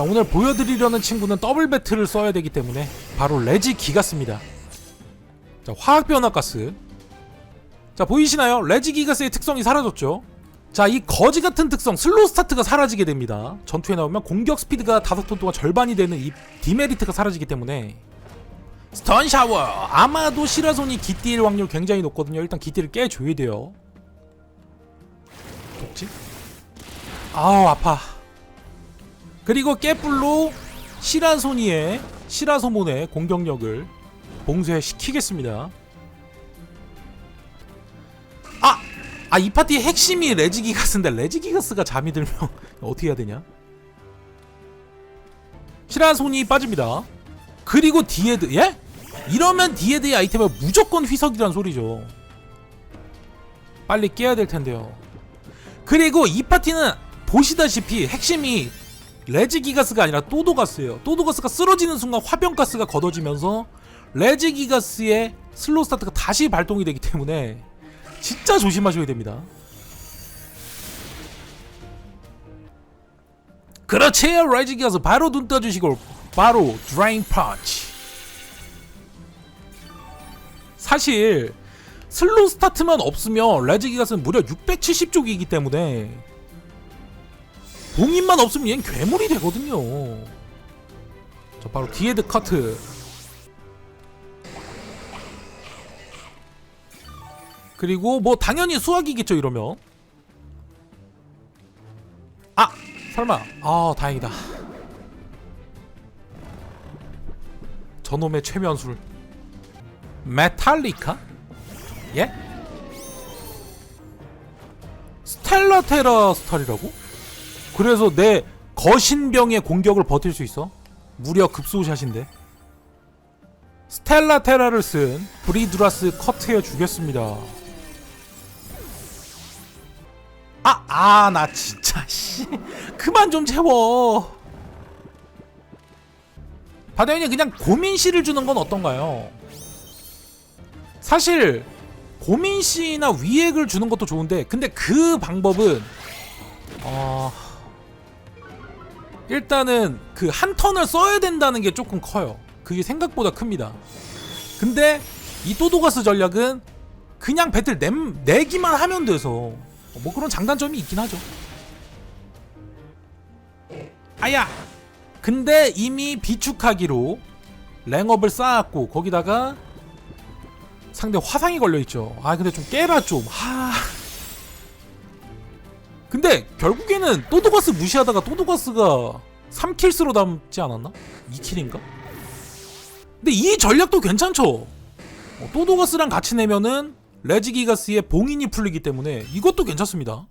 자 오늘 보여드리려는 친구는 더블 배틀을 써야 되기 때문에 바로 레지 기가스입니다. 자 화학 변화 가스. 자 보이시나요? 레지 기가스의 특성이 사라졌죠? 자 이 거지 같은 특성 슬로우 스타트가 사라지게 됩니다. 전투에 나오면 공격 스피드가 다섯 톤 동안 절반이 되는 이 디메리트가 사라지기 때문에. 스턴 샤워! 아마도 시라손이 기띠일 확률 굉장히 높거든요. 일단 기띠를 깨줘야 돼요. 독지? 아우 아파 그리고 깨뿔로 시라소니의 시라소몬의 공격력을 봉쇄시키겠습니다. 아! 아, 이 파티의 핵심이 레지기가스인데 레지기가스가 잠이 들면 어떻게 해야 되냐? 시라손이 빠집니다. 그리고 디에드, 예? 이러면 디에드의 아이템을 무조건 휘석이란 소리죠. 빨리 깨야 될 텐데요. 그리고 이 파티는 보시다시피 핵심이 레지기가스가 아니라 또도가스예요. 또도가스가 쓰러지는 순간 화병가스가 걷어지면서 레지기가스의 슬로우 스타트가 다시 발동이 되기 때문에 진짜 조심하셔야 됩니다. 그렇지 레지기가스 바로 눈 떠주시고 바로 드라인 펀치 사실 슬로우 스타트만 없으면 레지기가스는 무려 670쪽이기 때문에 봉인만 없으면 얘는 괴물이 되거든요. 자, 바로 디에드 커트. 그리고 뭐 당연히 수학이겠죠 이러면. 아 설마. 아 다행이다. 저놈의 최면술. 메탈리카? 예? 스텔라 테라 스탈이라고? 그래서 내 거신병의 공격을 버틸 수 있어? 무려 급소샷인데. 스텔라 테라를 쓴 브리드라스 커트해 주겠습니다. 아, 아, 나 진짜 씨. 그만 좀 채워. 바다인이 그냥 고민씨를 주는 건 어떤가요? 사실 고민씨나 위액을 주는 것도 좋은데 근데 그 방법은 어... 일단은 그 한 턴을 써야 된다는 게 조금 커요. 그게 생각보다 큽니다. 근데 이 또도가스 전략은 그냥 배틀 내, 내기만 하면 돼서 뭐 그런 장단점이 있긴 하죠. 아야! 근데 이미 비축하기로 랭업을 쌓았고 거기다가 상대 화상이 걸려있죠. 아 근데 좀 깨라 좀. 하... 근데 결국에는 또도가스 무시하다가 또도가스가 3킬스로 남지 않았나? 2킬인가? 근데 이 전략도 괜찮죠. 어, 또도가스랑 같이 내면은 레지기가스의 봉인이 풀리기 때문에 이것도 괜찮습니다.